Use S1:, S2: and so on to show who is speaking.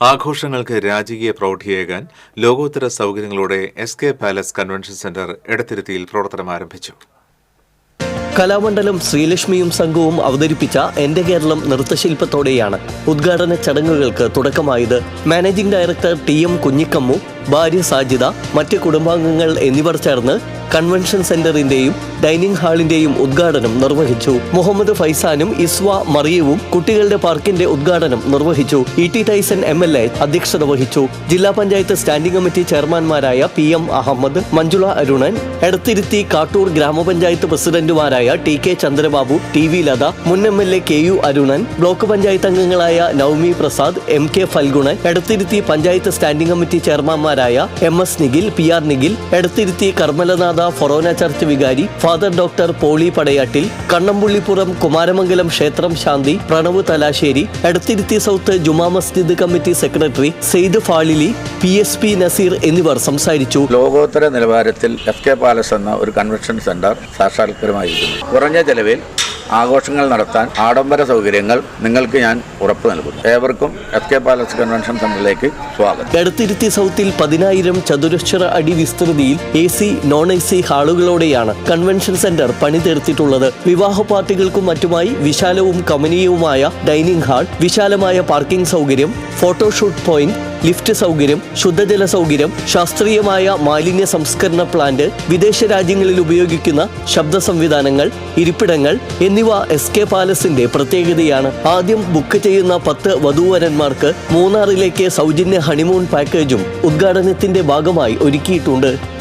S1: ആഘോഷങ്ങൾക്ക് രാജകീയ പ്രൗഢിയേകാൻ ലോകോത്തര സൗകര്യങ്ങളോടെ S K palace convention centre എടത്തിരുത്തിയിൽ പ്രവർത്തനം ആരംഭിച്ചു.
S2: കലാമണ്ഡലം ശ്രീലക്ഷ്മിയും സംഘവും അവതരിപ്പിച്ച എന്റെ കേരളം നൃത്തശില്പത്തോടെയാണ് ഉദ്ഘാടന ചടങ്ങുകൾക്ക് തുടക്കമായത് managing director T M Kunhikammu ഭാര്യ സാജിത മറ്റ് കുടുംബാംഗങ്ങൾ എന്നിവർ ചേർന്ന് കൺവെൻഷൻ സെന്ററിന്റെയും ഡൈനിങ് ഹാളിന്റെയും ഉദ്ഘാടനം നിർവഹിച്ചു. മുഹമ്മദ് ഫൈസാനും ഇസ്വ മറിയവും കുട്ടികളുടെ പാർക്കിന്റെ ഉദ്ഘാടനം നിർവഹിച്ചു. E T Tyson M L A അധ്യക്ഷത വഹിച്ചു. ജില്ലാ പഞ്ചായത്ത് സ്റ്റാൻഡിംഗ് കമ്മിറ്റി ചെയർമാൻമാരായ പി എം അഹമ്മദ് മഞ്ജുള അരുണൻ എടത്തിരുത്തി കാട്ടൂർ ഗ്രാമപഞ്ചായത്ത് പ്രസിഡന്റുമാരായ T K Chandrababu T V Latha മുൻ M L A K U Arunan block panchayat അംഗങ്ങളായ Navami Prasad M K Phalgunan Edathiruthy panchayat standing committee ചെയർമാൻമാരായ M S Nikhil P R Nikhil Edathiruthy Karmalanatha forane church വികാരി father doctor Poly Padayattil Kannampullippuram Kumaramangalam ക്ഷേത്രം Shanthi Pranav Thalassery Edathiruthy south Juma Masjid committee secretary Sayed Fazili P S P Naseer എന്നിവർ സംസാരിച്ചു.
S3: ലോകോത്തര നിലവാരത്തിൽ F K palace എന്ന ഒരു convention centre സാക്ഷാത്കരമായിരിക്കുന്നു കുറഞ്ഞ ചെലവിൽ ആഘോഷങ്ങൾ നടത്താൻ ആഡംബര സൗകര്യങ്ങൾ നിങ്ങൾക്ക് ഞാൻ ഉറപ്പ് നൽകുന്നു. ഏവർക്കും എഫ് കെ പാലസ് കൺവെൻഷൻ സെന്ററിലേക്ക് സ്വാഗതം.
S2: കടുത്തിരുത്തി സൗത്തിൽ പതിനായിരം ചതുരശ്ര അടി വിസ്തൃതിയിൽ A C non A C ഹാളുകളോടെയാണ് convention centre പണിതീർത്തിട്ടുള്ളത് വിവാഹ പാർട്ടികൾക്കും മറ്റുമായി വിശാലവും കമനീയവുമായ ഡൈനിങ് ഹാൾ വിശാലമായ പാർക്കിംഗ് സൗകര്യം ഫോട്ടോഷൂട്ട് പോയിന്റ് ലിഫ്റ്റ് സൗകര്യം ശുദ്ധജല സൗകര്യം ശാസ്ത്രീയമായ മാലിന്യ സംസ്കരണ പ്ലാന്റ് വിദേശ രാജ്യങ്ങളിൽ ഉപയോഗിക്കുന്ന ശബ്ദ സംവിധാനങ്ങൾ ഇരിപ്പിടങ്ങൾ എന്നിവ എസ് കെ പാലസിന്റെ പ്രത്യേകതയാണ്. ആദ്യം ബുക്ക് ചെയ്യുന്ന പത്ത് വധൂവരന്മാർക്ക് മൂന്നാറിലേക്ക് സൗജന്യ ഹണിമൂൺ പാക്കേജും ഉദ്ഘാടനത്തിന്റെ ഭാഗമായി ഒരുക്കിയിട്ടുണ്ട്.